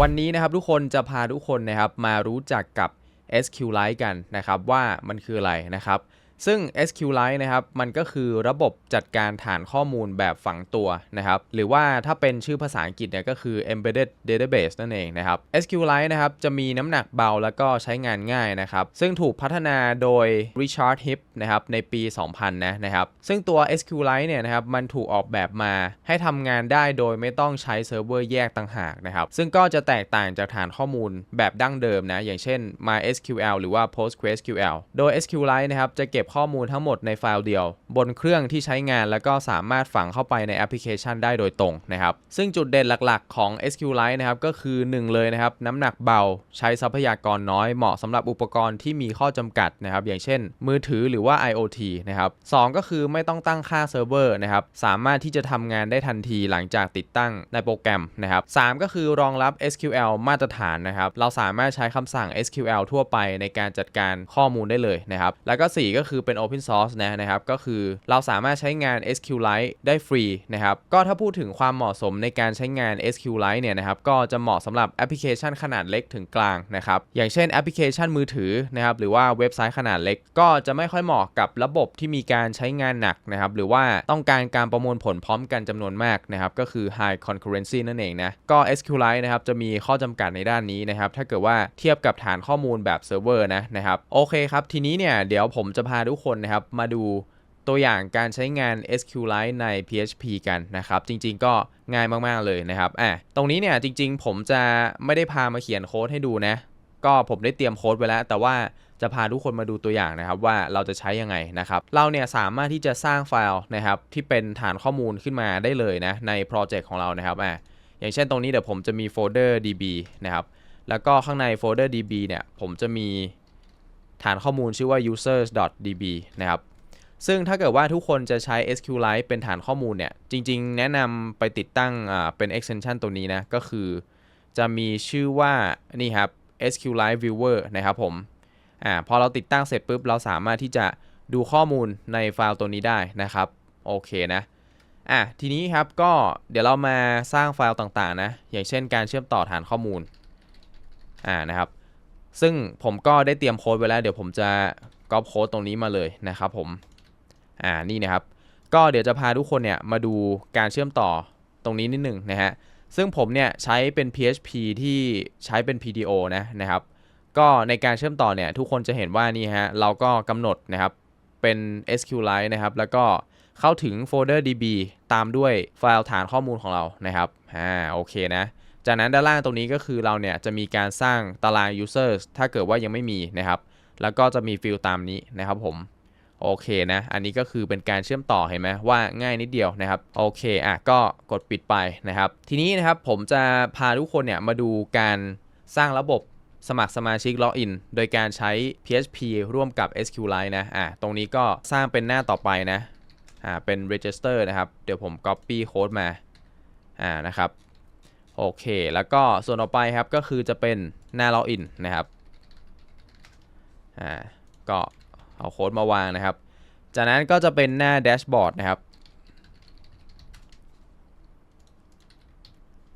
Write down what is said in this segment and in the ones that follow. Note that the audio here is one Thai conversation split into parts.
วันนี้นะครับทุกคนจะพาทุกคนนะครับมารู้จักกับ SQLite กันนะครับว่ามันคืออะไรนะครับ ซึ่ง SQLite นะครับ มันก็คือระบบจัดการฐานข้อมูลแบบฝังตัวนะครับ หรือว่าถ้าเป็นชื่อภาษาอังกฤษเนี่ยก็คือ embedded database นั่นเองนะครับ SQLite นะครับ จะมีน้ำหนักเบาแล้วก็ใช้งานง่ายนะครับ ซึ่งถูกพัฒนาโดย Richard Hip นะครับ ในปี 2000 นะนะครับ ซึ่งตัว SQLite เนี่ยนะครับ มันถูกออกแบบมาให้ทำงานได้โดยไม่ต้องใช้เซิร์ฟเวอร์แยกต่างหากนะครับ ซึ่งก็จะแตกต่างจากฐานข้อมูลแบบดั้งเดิมนะ อย่างเช่น MySQL หรือว่า PostgreSQL โดย SQLite นะครับ จะเก็บข้อมูลทั้งหมดในไฟล์เดียว บนเครื่องที่ใช้งานแล้วก็สามารถฝังเข้าไปในแอปพลิเคชันได้โดยตรงนะครับ ซึ่งจุดเด่นหลักๆ ของ SQLite นะครับก็คือ 1 เลยนะครับน้ำหนักเบาใช้ทรัพยากรน้อยเหมาะสำหรับอุปกรณ์ที่มีข้อจำกัดนะครับอย่างเช่น มือถือหรือว่า IoT นะครับสองก็คือไม่ต้องตั้งค่าเซิร์ฟเวอร์นะครับสามารถที่จะทำงานได้ทันทีหลังจากติดตั้งในโปรแกรมนะครับสามก็คือรองรับ SQL มาตรฐานนะครับเราสามารถใช้คำสั่ง SQL ทั่วไปในการจัดการข้อมูลได้เลยนะครับแล้วก็ 4 ก็คือเป็น Open Source นะนะครับก็คือเราสามารถใช้งาน SQLite ได้ฟรีนะครับก็ถ้าพูดถึงความเหมาะสมในการใช้งาน SQLite เนี่ยนะครับก็จะเหมาะสำหรับแอปพลิเคชันขนาดเล็กถึงกลางนะครับอย่างเช่นแอปพลิเคชันมือถือนะครับหรือว่าเว็บไซต์ขนาดเล็ก ก็จะไม่ค่อยเหมาะกับระบบที่มีการใช้งานหนักนะครับหรือว่าต้องการการประมวลผลพร้อมกันจำนวนมากนะครับก็คือ high concurrency นั่นเองนะก็ SQLite นะครับจะมีข้อจำกัดในด้านนี้นะครับถ้าเกิดว่าเทียบกับฐานข้อมูลแบบเซิร์ฟเวอร์นะนะครับโอเคครับทีนี้เนี่ยเดี๋ยวผมจะพาทุกคนนะครับมาดูตัวอย่างการใช้งาน SQLite ใน PHP กันนะครับ จริงๆก็ง่ายมากๆเลยนะครับอะตรงนี้เนี่ยจริงๆ ผมจะไม่ได้พามาเขียนโค้ดให้ดูนะ ก็ผมได้เตรียมโค้ดไว้แล้ว แต่ว่าจะพาทุกคนมาดูตัวอย่างนะครับว่าเราจะใช้ยังไงนะครับเราเนี่ยสามารถที่จะสร้างไฟล์นะครับที่เป็นฐานข้อมูลขึ้นมาได้เลยนะในโปรเจกต์ของเรานะครับอะอย่างเช่นตรงนี้เดี๋ยวผมจะมีโฟลเดอร์ db นะครับแล้วก็ข้างในโฟลเดอร์ db เนี่ยผมจะมี ฐานข้อมูลชื่อว่า users.db นะครับ ซึ่งถ้าเกิดว่าทุกคนจะใช้ SQLite เป็นฐานข้อมูลเนี่ย จริง ๆ แนะนำไปติดตั้งเป็น extension ตัวนี้นะ ก็คือจะมีชื่อว่านี่ครับ SQLite Viewer นะครับผม อ่า พอเราติดตั้งเสร็จปุ๊บ เราสามารถที่จะดูข้อมูลในไฟล์ตัวนี้ได้นะครับ โอเคนะ อะ ทีนี้ครับก็เดี๋ยวเรามาสร้างไฟล์ต่างๆนะ อย่างเช่นการเชื่อมต่อฐานข้อมูล อ่า นะครับ ซึ่งผมก็ได้เตรียมโค้ดไว้แล้ว เดี๋ยวผมจะก๊อปโค้ดตรงนี้มาเลยนะครับผม อ่า นี่นะครับ ก็เดี๋ยวจะพาทุกคนเนี่ยมาดูการเชื่อมต่อตรงนี้นิดหนึ่งนะฮะ ซึ่งผมเนี่ยใช้เป็น PHP ที่ใช้เป็น PDO นะนะครับ ก็ในการเชื่อมต่อเนี่ยทุกคนจะเห็นว่านี่ฮะเราก็กำหนดนะครับเป็น SQLite นะครับ แล้วก็เข้าถึงโฟลเดอร์ DB ตามด้วยไฟล์ฐานข้อมูลของเรานะครับ อ่า โอเคนะ จากนั้นด้านล่างตรงนี้ก็คือเราเนี่ยจะมีการสร้างตาราง users ถ้าเกิดว่ายังไม่มีนะครับ แล้วก็จะมีฟิลตามนี้นะครับผมโอเคนะ อันนี้ก็คือเป็นการเชื่อมต่อเห็นไหมว่าง่ายนิดเดียวนะครับ โอเคอะก็กดปิดไปนะครับ ทีนี้นะครับผมจะพาทุกคนเนี่ยมาดูการสร้างระบบสมัครสมาชิกล็อกอินโดยการใช้ PHP ร่วมกับ SQLite นะอะตรงนี้ก็สร้างเป็นหน้าต่อไปนะอ่าเป็น register นะครับ เดี๋ยวผม copy โค้ดมาอ่านะครับ โอเค แล้วก็ส่วนต่อไปครับก็คือจะเป็นหน้าล็อกอินนะครับ อ่า ก็เอาโค้ดมาวางนะครับ จากนั้นก็จะเป็นหน้าแดชบอร์ดนะครับ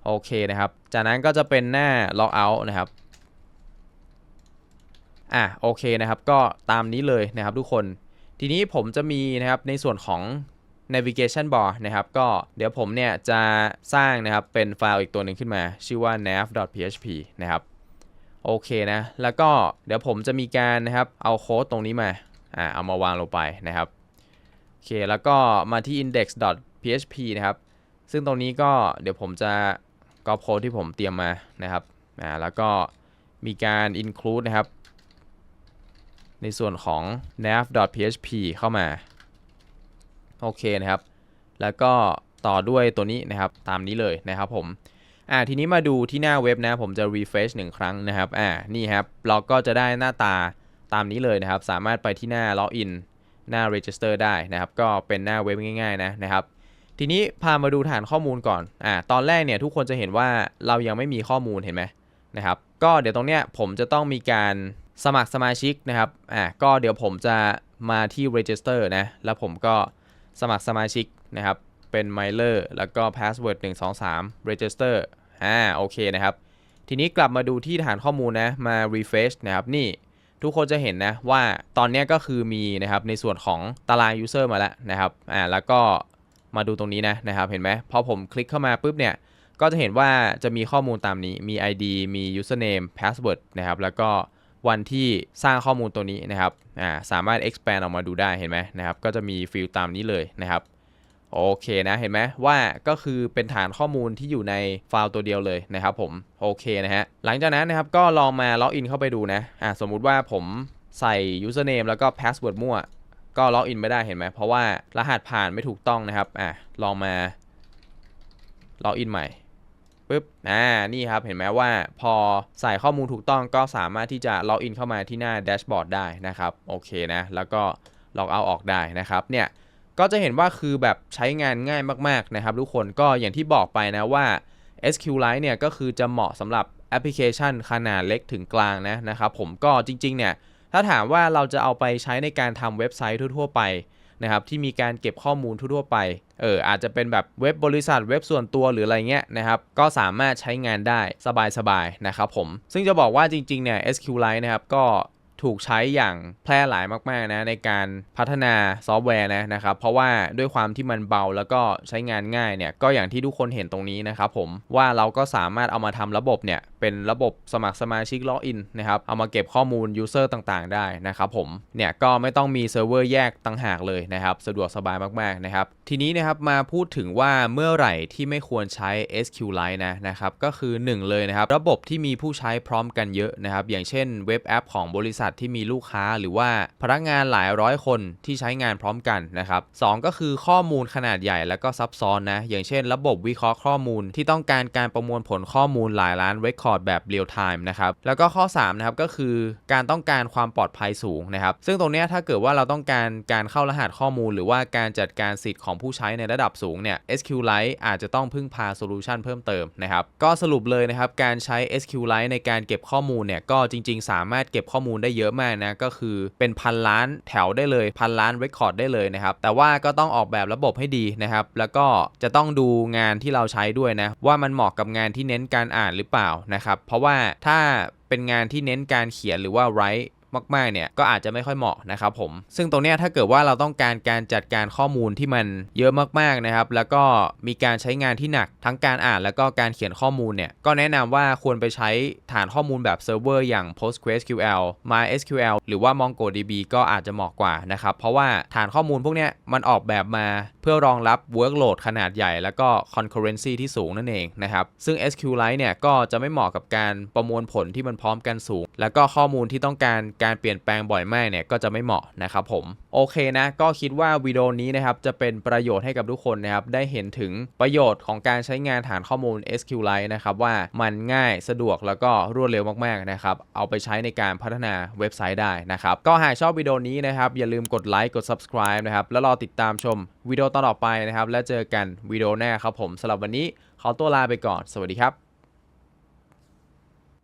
โอเคนะครับ จากนั้นก็จะเป็นหน้าล็อกเอาท์นะครับ อะโอเคนะครับ ก็ตามนี้เลยนะครับทุกคน ทีนี้ผมจะมีนะครับในส่วนของ navigation bar นะครับก็เดี๋ยวผมเนี่ยจะสร้างนะครับเป็นไฟล์อีกตัวหนึ่งขึ้นมา ชื่อว่า nav.php นะครับโอเคนะ แล้วก็เดี๋ยวผมจะมีการนะครับเอาโค้ดตรงนี้มาอ่าเอามาวางลงไปนะครับโอเคแล้วก็มาที่ index.php นะครับ ซึ่งตรงนี้ก็เดี๋ยวผมจะก๊อปโค้ดที่ผมเตรียมมานะครับอ่าแล้วก็มีการ include นะครับ ในส่วนของ nav.php เข้ามา โอเคนะครับ แล้วก็ต่อด้วยตัวนี้นะครับตามนี้เลยนะครับผมอ่าทีนี้มาดูที่หน้าเว็บนะผมจะ refresh หนึ่งครั้งนะครับอ่านี่ครับเราก็จะได้หน้าตาตามนี้เลยนะครับ สามารถไปที่หน้า login หน้า register ได้นะครับ ก็เป็นหน้าเว็บง่ายๆนะนะครับ ทีนี้พามาดูฐานข้อมูลก่อนอ่าตอนแรกเนี่ยทุกคนจะเห็นว่าเรายังไม่มีข้อมูลเห็นไหมนะครับ ก็เดี๋ยวตรงเนี้ยผมจะต้องมีการสมัครสมาชิกนะครับอ่าก็เดี๋ยวผมจะมาที่ register นะแล้วผมก็ สมัครสมาชิกนะครับ เป็น mailer แล้วก็ password 1 2 3 register อ่าโอเคนะครับ ทีนี้กลับมาดูที่ฐานข้อมูลนะ มา refresh นะครับนี่ทุกคนจะเห็นนะว่าตอนนี้ก็คือมีนะครับในส่วนของตาราง user มาแล้วนะครับอ่าแล้วก็มาดูตรงนี้นะนะครับเห็นไหมพอผมคลิกเข้ามาปุ๊บเนี่ยก็จะเห็นว่าจะมีข้อมูลตามนี้มี ID มี username password นะครับแล้วก็ วันที่สร้างข้อมูลตัวนี้นะครับอ่าสามารถ expand ออกมาดูได้เห็นไหมนะครับก็จะมีฟิลตามนี้เลยนะครับโอเคนะเห็นไหมว่าก็คือเป็นฐานข้อมูลที่อยู่ในไฟล์ตัวเดียวเลยนะครับผมโอเคนะฮะหลังจากนั้นนะครับก็ลองมาล็อกอินเข้าไปดูนะอ่าสมมุติว่าผมใส่ username แล้วก็ password มั่ว ก็ล็อกอินไม่ได้เห็นไหมเพราะว่ารหัสผ่านไม่ถูกต้องนะครับอะลองมาล็อกอินใหม่ ปึ๊บ อ่า นี่ครับ เห็นไหมว่าพอใส่ข้อมูลถูกต้องก็สามารถที่จะล็อกอินเข้ามาที่หน้าแดชบอร์ดได้นะครับ โอเคนะ แล้วก็ล็อกเอาออกได้นะครับ เนี่ย ก็จะเห็นว่าคือแบบใช้งานง่ายมากๆนะครับทุกคน ก็อย่างที่บอกไปนะว่า SQLite เนี่ยก็คือจะเหมาะสำหรับแอปพลิเคชันขนาดเล็กถึงกลางนะนะครับ ผมก็จริงๆ เนี่ย ถ้าถามว่าเราจะเอาไปใช้ในการทำเว็บไซต์ทั่ว ๆ ไป นะครับที่มีการเก็บข้อมูลทั่วไปเอออาจจะเป็นแบบเว็บบริษัทเว็บส่วนตัวหรืออะไรเงี้ยนะครับก็สามารถใช้งานได้สบายๆนะครับผมซึ่งจะบอกว่าจริงๆเนี่ย SQLite นะครับก็ถูกใช้อย่างแพร่หลายมากๆนะในการพัฒนาซอฟต์แวร์นะนะครับเพราะว่าด้วยความที่มันเบาแล้วก็ใช้งานง่ายเนี่ยก็อย่างที่ทุกคนเห็นตรงนี้นะครับผมว่าเราก็สามารถเอามาทำระบบเนี่ย เป็นระบบสมัครสมาชิกล็อกอินนะครับ เอามาเก็บข้อมูลยูเซอร์ต่างๆ ได้นะครับผม เนี่ยก็ไม่ต้องมีเซิร์ฟเวอร์แยกต่างหากเลยนะครับ สะดวกสบายมากๆนะครับ ทีนี้นะครับมาพูดถึงว่าเมื่อไหร่ที่ไม่ควรใช้ SQLite นะนะครับ ก็คือ 1 เลยนะครับ ระบบที่มีผู้ใช้พร้อมกันเยอะนะครับ อย่างเช่นเว็บแอปของบริษัทที่มีลูกค้า หรือว่าพนักงานหลายร้อยคนที่ใช้งานพร้อมกันนะครับสก็คือข้อมูลขนาดใหญ่แล้วก็ซับซ้อนนะอย่างเช่น ระบบวิเคราะห์ข้อมูลที่ต้องการการประมวลผลข้อมูลหลายล้านเรคคอร์ดแบบเรียลไทม์นะครับ แล้วก็ข้อ3นะครับก็คือการต้องการความปลอดภัยสูงนะครับ ซึ่งตรงนี้ถ้าเกิดว่าเราต้องการการเข้ารหัสข้อมูล หรือว่าการจัดการสิทธิ์ของผู้ใช้ในระดับสูงเนี่ย SQLite อาจจะต้องพึ่งพาโซลูชันเพิ่มเติมนะครับ ก็สรุปเลยนะครับการใช้ SQLite ในการเก็บข้อมูลเนี่ยก็จริง ๆ สามารถเก็บข้อมูลได้เยอะมากนะก็คือเป็นพันล้านแถวได้เลยพันล้านเรคคอร์ดได้เลยนะครับแต่ว่าก็ต้องออกแบบระบบให้ดีนะครับแล้วก็จะต้องดูงานที่เราใช้ด้วยนะว่ามันเหมาะกับงานที่เน้นการอ่านหรือเปล่านะครับ เพราะว่าถ้าเป็นงานที่เน้นการเขียนหรือว่า write มากๆเนี่ยก็อาจจะไม่ค่อยเหมาะนะครับผม ซึ่งตรงนี้ถ้าเกิดว่าเราต้องการการจัดการข้อมูลที่มันเยอะมากๆนะครับ แล้วก็มีการใช้งานที่หนักทั้งการอ่านแล้วก็การเขียนข้อมูลเนี่ย ก็แนะนำว่าควรไปใช้ฐานข้อมูลแบบเซิร์ฟเวอร์อย่าง PostgreSQL MySQL หรือว่า MongoDB ก็อาจจะเหมาะกว่านะครับ เพราะว่าฐานข้อมูลพวกนี้มันออกแบบมา เพื่อรองรับ workload ขนาดใหญ่ แล้วก็ concurrency ที่สูงนั่นเองนะครับซึ่ง SQLite เนี่ยก็จะไม่เหมาะกับการประมวลผลที่มันพร้อมกันสูง แล้วก็ข้อมูลที่ต้องการการเปลี่ยนแปลงบ่อยมากเนี่ยก็จะไม่เหมาะนะครับผมโอเคนะก็คิดว่าวิดีโอนี้นะครับจะเป็นประโยชน์ให้กับทุกคนนะครับได้เห็นถึงประโยชน์ของการใช้งานฐานข้อมูล SQLite นะครับว่ามันง่ายสะดวกแล้วก็รวดเร็วมากๆนะครับเอาไปใช้ในการพัฒนาเว็บไซต์ได้นะครับก็หากชอบวิดีโอนี้นะครับอย่าลืมกดไลค์กด subscribe นะครับแล้วรอติดตามชมวิดีโอตอนต่อไปนะครับ แล้วเจอกันวิดีโอหน้าครับผมสำหรับวันนี้ขอตัวลาไปก่อน สวัสดีครับ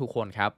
ทุกคนครับ